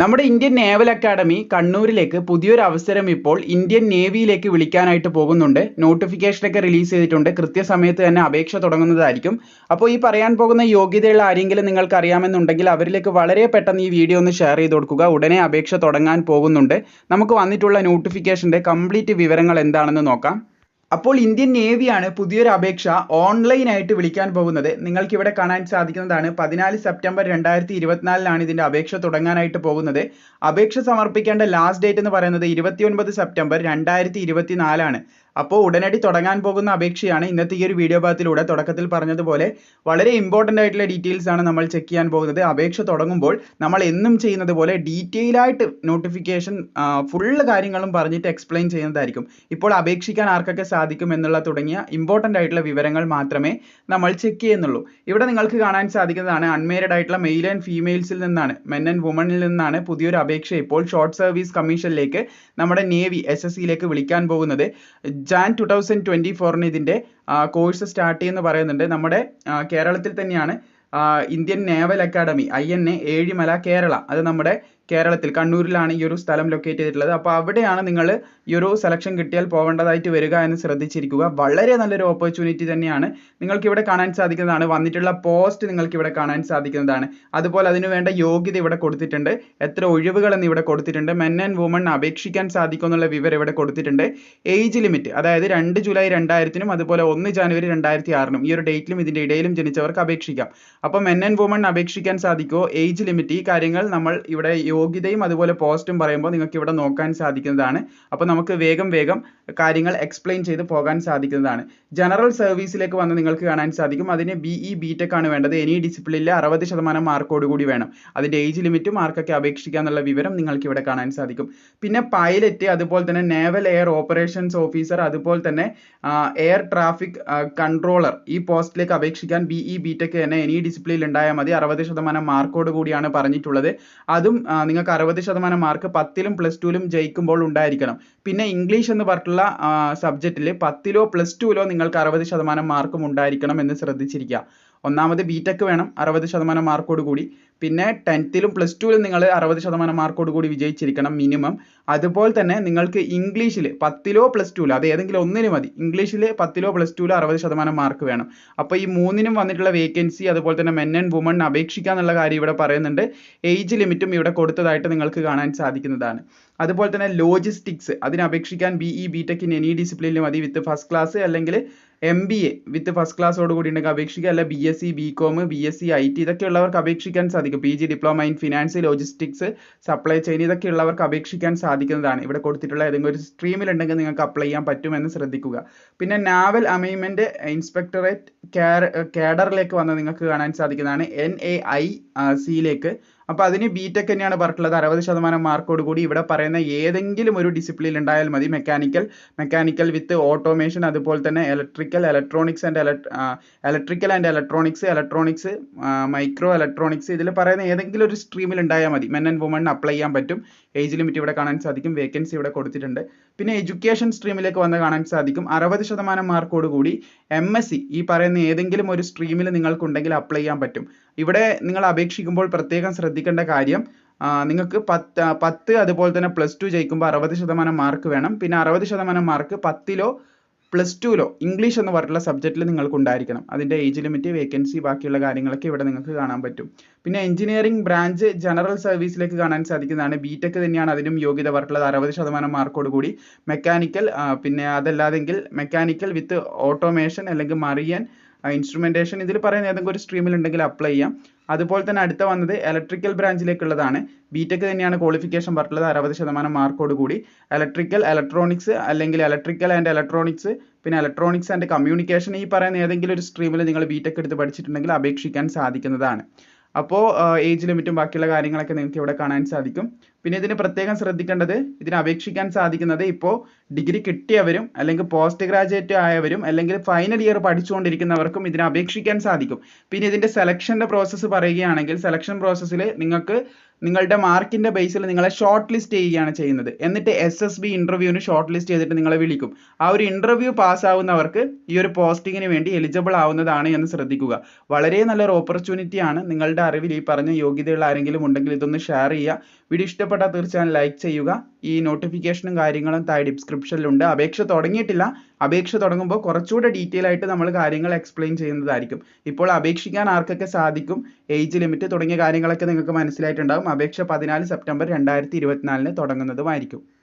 നമ്മുടെ Indian naval academy കണ്ണൂരിലേക്ക് പുതിയൊരു അവസരം ഇപ്പോൾ ഇന്ത്യൻ നേവിയിലേക്ക് വിളിക്കാനായിട്ട് പോകുന്നുണ്ട്. നോട്ടിഫിക്കേഷനൊക്കെ റിലീസ് ചെയ്തിട്ടുണ്ട്. കൃത്യസമയത്ത് തന്നെ അപേക്ഷ തുടങ്ങുന്നതായിരിക്കും. അപ്പോൾ ഈ പറയാൻ പോകുന്ന യോഗ്യതയുള്ള ആരെങ്കിലും നിങ്ങൾക്ക് അറിയാമെന്നുണ്ടെങ്കിൽ അവരിലേക്ക് വളരെ പെട്ടെന്ന് ഈ വീഡിയോ ഒന്ന് ഷെയർ ചെയ്ത് കൊടുക്കുക. ഉടനെ അപേക്ഷ തുടങ്ങാൻ പോകുന്നുണ്ട്. നമുക്ക് വന്നിട്ടുള്ള നോട്ടിഫിക്കേഷന്റെ കംപ്ലീറ്റ് വിവരങ്ങൾ എന്താണെന്ന് നോക്കാം. അപ്പോൾ ഇന്ത്യൻ നേവിയാണ് പുതിയൊരു അപേക്ഷ ഓൺലൈനായിട്ട് വിളിക്കാൻ പോകുന്നത്. നിങ്ങൾക്ക് ഇവിടെ കാണാൻ സാധിക്കുന്നതാണ് പതിനാല് സെപ്റ്റംബർ രണ്ടായിരത്തി ഇരുപത്തിനാലിനാണ് ഇതിന്റെ അപേക്ഷ തുടങ്ങാനായിട്ട് പോകുന്നത്. അപേക്ഷ സമർപ്പിക്കേണ്ട ലാസ്റ്റ് ഡേറ്റ് എന്ന് പറയുന്നത് ഇരുപത്തിയൊൻപത് സെപ്റ്റംബർ രണ്ടായിരത്തി ഇരുപത്തിനാലാണ് അപ്പോൾ ഉടനടി തുടങ്ങാൻ പോകുന്ന അപേക്ഷയാണ് ഇന്നത്തെ ഈ ഒരു വീഡിയോ ഭാഗത്തിലൂടെ തുടക്കത്തിൽ പറഞ്ഞതുപോലെ വളരെ ഇമ്പോർട്ടന്റ് ആയിട്ടുള്ള ഡീറ്റെയിൽസ് ആണ് നമ്മൾ ചെക്ക് ചെയ്യാൻ പോകുന്നത്. അപേക്ഷ തുടങ്ങുമ്പോൾ നമ്മൾ എന്നും ചെയ്യുന്നത് പോലെ ഡീറ്റെയിൽ ആയിട്ട് നോട്ടിഫിക്കേഷൻ ഫുള്ള് കാര്യങ്ങളും പറഞ്ഞിട്ട് എക്സ്പ്ലെയിൻ ചെയ്യുന്നതായിരിക്കും. ഇപ്പോൾ അപേക്ഷിക്കാൻ ആർക്കൊക്കെ സാധിക്കും എന്നുള്ള തുടങ്ങിയ ഇമ്പോർട്ടന്റ് ആയിട്ടുള്ള വിവരങ്ങൾ മാത്രമേ നമ്മൾ ചെക്ക് ചെയ്യുന്നുള്ളൂ. ഇവിടെ നിങ്ങൾക്ക് കാണാൻ സാധിക്കുന്നതാണ് അൺമേരിഡ് ആയിട്ടുള്ള മെയിൽ ആൻഡ് ഫീമെയിൽസിൽ നിന്നാണ് മെൻ ആൻഡ് വുമണിൽ നിന്നാണ് പുതിയൊരു അപേക്ഷ ഇപ്പോൾ ഷോർട്ട് സർവീസ് കമ്മീഷനിലേക്ക് നമ്മുടെ നേവി എസ് എസ് സിയിലേക്ക് വിളിക്കാൻ പോകുന്നത്. ജാൻ ടു തൗസൻഡ് ട്വന്റി ഫോറിന് ഇതിന്റെ കോഴ്സ് സ്റ്റാർട്ട് ചെയ്യുമെന്ന് പറയുന്നുണ്ട്. നമ്മുടെ കേരളത്തിൽ തന്നെയാണ് Indian naval academy I N A Ezhimala Kerala. അത് നമ്മുടെ കേരളത്തിൽ കണ്ണൂരിലാണ് ഈ ഒരു സ്ഥലം ലൊക്കേറ്റ് ചെയ്തിട്ടുള്ളത്. അപ്പോൾ അവിടെയാണ് നിങ്ങൾ ഈ ഒരു സെലക്ഷൻ കിട്ടിയാൽ പോകേണ്ടതായിട്ട് വരിക എന്ന് ശ്രദ്ധിച്ചിരിക്കുക. വളരെ നല്ലൊരു ഓപ്പർച്യൂണിറ്റി തന്നെയാണ്. നിങ്ങൾക്ക് ഇവിടെ കാണാൻ സാധിക്കുന്നതാണ്. വന്നിട്ടുള്ള പോസ്റ്റ് നിങ്ങൾക്ക് ഇവിടെ കാണാൻ സാധിക്കുന്നതാണ്. അതുപോലെ അതിന് വേണ്ട യോഗ്യത ഇവിടെ കൊടുത്തിട്ടുണ്ട്. എത്ര ഒഴിവുകൾ എന്ന് ഇവിടെ കൊടുത്തിട്ടുണ്ട്. മെൻ ആൻഡ് വുമൺ അപേക്ഷിക്കാൻ സാധിക്കും എന്നുള്ള വിവരം ഇവിടെ കൊടുത്തിട്ടുണ്ട്. ഏജ് ലിമിറ്റ് അതായത് രണ്ട് ജൂലൈ രണ്ടായിരത്തിനും അതുപോലെ ഒന്ന് ജാനുവരി രണ്ടായിരത്തി ആറിനും ഈ ഒരു ഡേറ്റിലും ഇതിന്റെ ഇടയിലും ജനിച്ചവർക്ക് അപേക്ഷിക്കാം. അപ്പോൾ മെൻ ആൻഡ് വുമൺ അപേക്ഷിക്കാൻ സാധിക്കുമോ ഏജ് ലിമിറ്റ് ഈ കാര്യങ്ങൾ നമ്മൾ ഇവിടെ യോഗ്യതയും അതുപോലെ പോസ്റ്റും പറയുമ്പോൾ നിങ്ങൾക്ക് ഇവിടെ നോക്കാൻ സാധിക്കുന്നതാണ്. അപ്പോൾ നമുക്ക് വേഗം വേഗം കാര്യങ്ങൾ എക്സ്പ്ലെയിൻ ചെയ്ത് പോകാൻ സാധിക്കുന്നതാണ്. ജനറൽ സർവീസിലേക്ക് വന്ന് നിങ്ങൾക്ക് കാണാൻ സാധിക്കും. അതിന് ബിഇ ഇ ബി ടെക് ആണ് വേണ്ടത്. എനി ഡിസിപ്ലിനിൽ അറുപത് ശതമാനം മാർക്കോട് കൂടി വേണം. അതിന്റെ ഏജ് ലിമിറ്റും മാർക്കൊക്കെ അപേക്ഷിക്കുക എന്നുള്ള വിവരം നിങ്ങൾക്ക് ഇവിടെ കാണാൻ സാധിക്കും. പിന്നെ പൈലറ്റ് അതുപോലെ തന്നെ നേവൽ എയർ ഓപ്പറേഷൻസ് ഓഫീസർ അതുപോലെ തന്നെ എയർ ട്രാഫിക് കൺട്രോളർ ഈ പോസ്റ്റിലേക്ക് അപേക്ഷിക്കാൻ ബിഇ ഇ ബി ടെക് തന്നെ എനി ഡിസിപ്ലിനിൽ ഉണ്ടായാൽ മതി. അറുപത് ശതമാനം മാർക്കോട് കൂടിയാണ് പറഞ്ഞിട്ടുള്ളത്. അതും നിങ്ങൾക്ക് അറുപത് ശതമാനം മാർക്ക് പത്തിലും പ്ലസ് ടുവിലും ജയിക്കുമ്പോൾ ഉണ്ടായിരിക്കണം. പിന്നെ ഇംഗ്ലീഷ് എന്ന് പറഞ്ഞിട്ടുള്ള സബ്ജക്റ്റിൽ പത്തിലോ പ്ലസ് ടുവിലോ നിങ്ങൾക്ക് അറുപത് ശതമാനം മാർക്കും ഉണ്ടായിരിക്കണം എന്ന് ശ്രദ്ധിച്ചിരിക്കുക. ഒന്നാമത് ബിടെക് വേണം അറുപത് ശതമാനം മാർക്കോട് കൂടി. പിന്നെ ടെൻത്തിലും പ്ലസ് ടുവിലും നിങ്ങൾ അറുപത് ശതമാനം മാർക്കോട് കൂടി വിജയിച്ചിരിക്കണം മിനിമം അതുപോലെ തന്നെ നിങ്ങൾക്ക് ഇംഗ്ലീഷിൽ പത്തിലോ പ്ലസ് ടുവിലോ അത് ഏതെങ്കിലും ഒന്നിന് മതി. ഇംഗ്ലീഷിൽ പത്തിലോ പ്ലസ് ടുവിലോ അറുപത് ശതമാനം മാർക്ക് വേണം. അപ്പോൾ ഈ മൂന്നിനും വന്നിട്ടുള്ള വേക്കൻസി അതുപോലെ തന്നെ മെൻ ആൻഡ് വുമൺ അപേക്ഷിക്കുക എന്നുള്ള കാര്യം ഇവിടെ പറയുന്നുണ്ട്. ഏജ് ലിമിറ്റും ഇവിടെ കൊടുത്തതായിട്ട് നിങ്ങൾക്ക് കാണാൻ സാധിക്കുന്നതാണ്. അതുപോലെ തന്നെ ലോജിസ്റ്റിക്സ് അതിന് അപേക്ഷിക്കാൻ B E B tech in any ഡിസിപ്ലിനിൽ മതി. വിത്ത് ഫസ്റ്റ് ക്ലാസ് അല്ലെങ്കിൽ M B A with first ക്ലാസ്സോട് കൂടി ഉണ്ടെങ്കിൽ അപേക്ഷിക്കുക അല്ല B S C B com B S C I T ഇതൊക്കെ ഉള്ളവർക്ക് അപേക്ഷിക്കാൻ സാധിക്കും. P G diploma in finance logistics supply chain ഇതൊക്കെ ഉള്ളവർക്ക് അപേക്ഷിക്കാൻ സാധിക്കുന്നതാണ്. ഇവിടെ കൊടുത്തിട്ടുള്ള ഏതെങ്കിലും ഒരു സ്ട്രീമിലുണ്ടെങ്കിൽ നിങ്ങൾക്ക് അപ്ലൈ ചെയ്യാൻ പറ്റുമെന്ന് ശ്രദ്ധിക്കുക. പിന്നെ നാവൽ അമൈൻമെന്റ് ഇൻസ്പെക്ടറേറ്റ് കേഡറിലേക്ക് വന്ന് നിങ്ങൾക്ക് കാണാൻ സാധിക്കുന്നതാണ്. എൻ എ ഐ സിയിലേക്ക് അപ്പോൾ അതിന് ബി ടെക് തന്നെയാണ് പറഞ്ഞിട്ടുള്ളത്. അറുപത് ശതമാനം മാർക്കോട് കൂടി ഇവിടെ പറയുന്ന ഏതെങ്കിലും ഒരു ഡിസിപ്ലിൻ ഉണ്ടായാൽ മതി. മെക്കാനിക്കൽ മെക്കാനിക്കൽ വിത്ത് ഓട്ടോമേഷൻ അതുപോലെ തന്നെ electrical electronics and electrical and electronics electronics micro electronics ഇതിൽ പറയുന്ന ഏതെങ്കിലും ഒരു സ്ട്രീമിൽ ഉണ്ടായാൽ മതി. മെൻ ആൻഡ് വുമൺ അപ്ലൈ ചെയ്യാൻ പറ്റും. ഏജ് ലിമിറ്റ് ഇവിടെ കാണാൻ സാധിക്കും. വേക്കൻസി ഇവിടെ കൊടുത്തിട്ടുണ്ട്. പിന്നെ എഡ്യൂക്കേഷൻ സ്ട്രീമിലേക്ക് വന്ന് കാണാൻ സാധിക്കും. അറുപത് ശതമാനം മാർക്കോട് കൂടി എം എസ് സി ഈ പറയുന്ന ഏതെങ്കിലും ഒരു സ്ട്രീമിൽ നിങ്ങൾക്കുണ്ടെങ്കിൽ അപ്ലൈ ചെയ്യാൻ പറ്റും. ഇവിടെ നിങ്ങൾ അപേക്ഷിക്കുമ്പോൾ പ്രത്യേകം ശ്രദ്ധിക്കേണ്ട കാര്യം നിങ്ങൾക്ക് പത്ത് പത്ത് അതുപോലെ തന്നെ പ്ലസ് ടു ജയിക്കുമ്പോൾ അറുപത് ശതമാനം മാർക്ക് വേണം. പിന്നെ അറുപത് ശതമാനം മാർക്ക് പത്തിലോ പ്ലസ് ടുവിലോ ഇംഗ്ലീഷ് എന്ന് പറഞ്ഞിട്ടുള്ള സബ്ജക്റ്റിൽ നിങ്ങൾക്ക് ഉണ്ടായിരിക്കണം. അതിന്റെ ഏജ് ലിമിറ്റ് വേക്കൻസി ബാക്കിയുള്ള കാര്യങ്ങളൊക്കെ ഇവിടെ നിങ്ങൾക്ക് കാണാൻ പറ്റും. പിന്നെ എഞ്ചിനീയറിംഗ് ബ്രാഞ്ച് ജനറൽ സർവീസിലേക്ക് കാണാൻ സാധിക്കുന്നതാണ്. ബി ടെക് തന്നെയാണ് അതിനും യോഗ്യത പറഞ്ഞിട്ടുള്ളത്. അറുപത് ശതമാനം മാർക്കോട് കൂടി. മെക്കാനിക്കൽ പിന്നെ അതല്ലാതെങ്കിൽ മെക്കാനിക്കൽ വിത്ത് ഓട്ടോമേഷൻ അല്ലെങ്കിൽ മറിയൻ ഇൻസ്ട്രുമെന്റേഷൻ ഇതിൽ പറയുന്ന ഏതെങ്കിലും ഒരു സ്ട്രീമിൽ ഉണ്ടെങ്കിൽ അപ്ലൈ ചെയ്യാം. അതുപോലെ തന്നെ അടുത്ത വന്നത് ഇലക്ട്രിക്കൽ ബ്രാഞ്ചിലേക്കുള്ളതാണ് ബി ടെക് തന്നെയാണ് ക്വാളിഫിക്കേഷൻ പറഞ്ഞിട്ടുള്ളത് അറുപത് ശതമാനം മാർക്കോട് കൂടി. ഇലക്ട്രിക്കൽ ഇലക്ട്രോണിക്സ് അല്ലെങ്കിൽ ഇലക്ട്രിക്കൽ ആൻഡ് ഇലക്ട്രോണിക്സ് പിന്നെ ഇലക്ട്രോണിക്സ് ആൻഡ് കമ്മ്യൂണിക്കേഷൻ ഈ പറയുന്ന ഏതെങ്കിലും ഒരു സ്ട്രീമിൽ നിങ്ങൾ ബി ടെക് എടുത്ത് പഠിച്ചിട്ടുണ്ടെങ്കിൽ അപേക്ഷിക്കാൻ സാധിക്കുന്നതാണ്. അപ്പോൾ ഏജ് ലിമിറ്റും ബാക്കിയുള്ള കാര്യങ്ങളൊക്കെ നിങ്ങൾക്ക് ഇവിടെ കാണാൻ സാധിക്കും. പിന്നെ ഇതിന് പ്രത്യേകം ശ്രദ്ധിക്കേണ്ടത് ഇതിന് അപേക്ഷിക്കാൻ സാധിക്കുന്നത് ഇപ്പോൾ ഡിഗ്രി കിട്ടിയവരും അല്ലെങ്കിൽ പോസ്റ്റ് ഗ്രാജുവേറ്റ് ആയവരും അല്ലെങ്കിൽ ഫൈനൽ ഇയർ പഠിച്ചുകൊണ്ടിരിക്കുന്നവർക്കും ഇതിന് അപേക്ഷിക്കാൻ സാധിക്കും. പിന്നെ ഇതിന്റെ സെലക്ഷന്റെ പ്രോസസ്സ് പറയുകയാണെങ്കിൽ സെലക്ഷൻ പ്രോസസ്സിൽ നിങ്ങൾക്ക് നിങ്ങളുടെ മാർക്കിന്റെ ബേസിൽ നിങ്ങളെ ഷോർട്ട് ലിസ്റ്റ് ചെയ്യുകയാണ് ചെയ്യുന്നത്. എന്നിട്ട് എസ് എസ് ബി ഇന്റർവ്യൂവിന് ഷോർട്ട് ലിസ്റ്റ് ചെയ്തിട്ട് നിങ്ങളെ വിളിക്കും. ആ ഒരു ഇന്റർവ്യൂ പാസ്സാവുന്നവർക്ക് ഈ ഒരു പോസ്റ്റിങ്ങിന് വേണ്ടി എലിജിബിൾ ആവുന്നതാണ് എന്ന് ശ്രദ്ധിക്കുക. വളരെ നല്ലൊരു ഓപ്പർച്യൂണിറ്റിയാണ് നിങ്ങളുടെ അറിവിൽ ഈ പറഞ്ഞ യോഗ്യതയുള്ള ആരെങ്കിലും ഉണ്ടെങ്കിൽ ഇതൊന്ന് ഷെയർ ചെയ്യുക. വീഡിയോ ഇഷ്ടപ്പെട്ടാൽ തീർച്ചയായും ലൈക്ക് ചെയ്യുക. ഈ നോട്ടിഫിക്കേഷനും കാര്യങ്ങളും താഴെ ഡിസ്ക്രിപ്ഷനിലുണ്ട് അപേക്ഷ തുടങ്ങിയിട്ടില്ല. അപേക്ഷ തുടങ്ങുമ്പോൾ കുറച്ചുകൂടെ ഡീറ്റെയിൽ ആയിട്ട് നമ്മൾ കാര്യങ്ങൾ എക്സ്പ്ലെയിൻ ചെയ്യുന്നതായിരിക്കും. ഇപ്പോൾ അപേക്ഷിക്കാൻ ആർക്കൊക്കെ സാധിക്കും? ഏജ് ലിമിറ്റ് തുടങ്ങിയ കാര്യങ്ങളൊക്കെ നിങ്ങൾക്ക് മനസ്സിലായിട്ടുണ്ടാകും അപേക്ഷ പതിനാല് സെപ്റ്റംബർ രണ്ടായിരത്തി ഇരുപത്തിനാലിന് തുടങ്ങുന്നതുമായിരിക്കും.